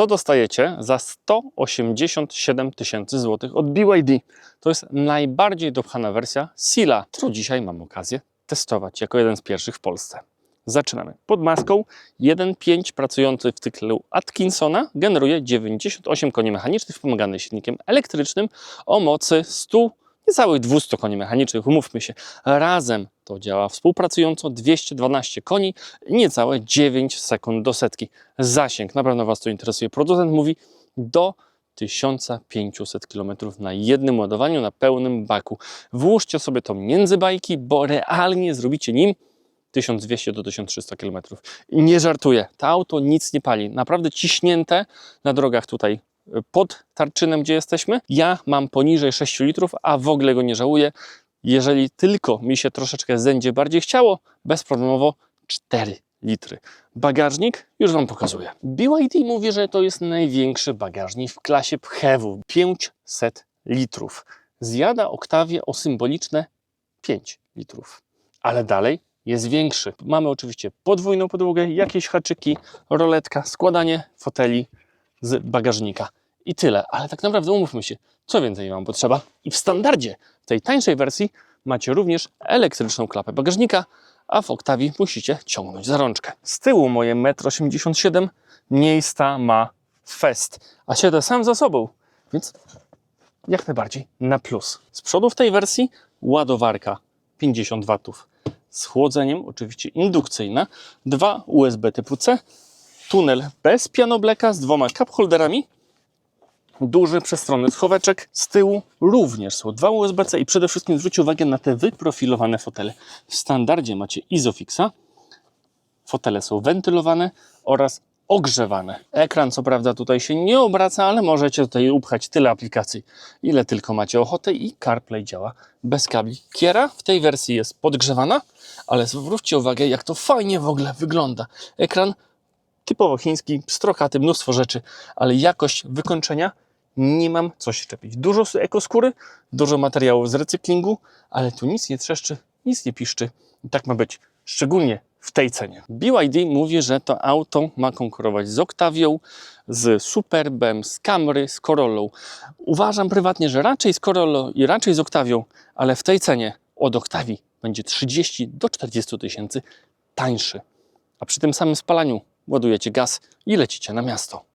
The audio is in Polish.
co dostajecie za 187 tysięcy złotych od BYD. To jest najbardziej dopchana wersja Sila, którą dzisiaj mam okazję testować jako jeden z pierwszych w Polsce. Zaczynamy. Pod maską 1.5 pracujący w cyklu Atkinsona generuje 98 koni mechanicznych wspomagany silnikiem elektrycznym o mocy 100, niecałych 200 koni mechanicznych, umówmy się. Razem to działa współpracująco 212 koni niecałe 9 sekund do setki. Zasięg, na pewno Was to interesuje. Producent mówi do 1500 km na jednym ładowaniu na pełnym baku. Włóżcie sobie to między bajki, bo realnie zrobicie nim 1200 do 1300 km. Nie żartuję, to auto nic nie pali. Naprawdę ciśnięte na drogach tutaj pod Tarczynem, gdzie jesteśmy. Ja mam poniżej 6 litrów, a w ogóle go nie żałuję. Jeżeli tylko mi się troszeczkę zędzie bardziej chciało, bezproblemowo 4 litry. Bagażnik już Wam pokazuję. BYD mówi, że to jest największy bagażnik w klasie PHEV, 500 litrów. Zjada Oktawie o symboliczne 5 litrów. Ale dalej jest większy. Mamy oczywiście podwójną podłogę, jakieś haczyki, roletka, składanie foteli z bagażnika. I tyle. Ale tak naprawdę umówmy się, co więcej Wam potrzeba. I w standardzie, w tej tańszej wersji, macie również elektryczną klapę bagażnika, a w Oktawii musicie ciągnąć za rączkę. Z tyłu moje 1,87 m miejsca ma fest, a siedzę sam za sobą, więc jak najbardziej na plus. Z przodu w tej wersji ładowarka 50 W z chłodzeniem, oczywiście indukcyjna, dwa USB typu C, tunel bez pianobleka z dwoma cup holderami, duży przestronny schoweczek. Z tyłu również są dwa USB-C i przede wszystkim zwróćcie uwagę na te wyprofilowane fotele. W standardzie macie Isofixa, fotele są wentylowane oraz ogrzewane. Ekran co prawda tutaj się nie obraca, ale możecie tutaj upchać tyle aplikacji, ile tylko macie ochotę i CarPlay działa bez kabli. Kiera w tej wersji jest podgrzewana, ale zwróćcie uwagę jak to fajnie w ogóle wygląda. Ekran typowo chiński, strokaty, mnóstwo rzeczy, ale jakość wykończenia nie mam co się czepić. Dużo ekoskóry, dużo materiałów z recyklingu, ale tu nic nie trzeszczy, nic nie piszczy. I tak ma być, szczególnie w tej cenie. BYD mówi, że to auto ma konkurować z Octavią, z Superbem, z Camry, z Corollą. Uważam prywatnie, że raczej z Corollą i raczej z Octavią, ale w tej cenie od Octavii będzie 30 do 40 tysięcy tańszy. A przy tym samym spalaniu ładujecie gaz i lecicie na miasto.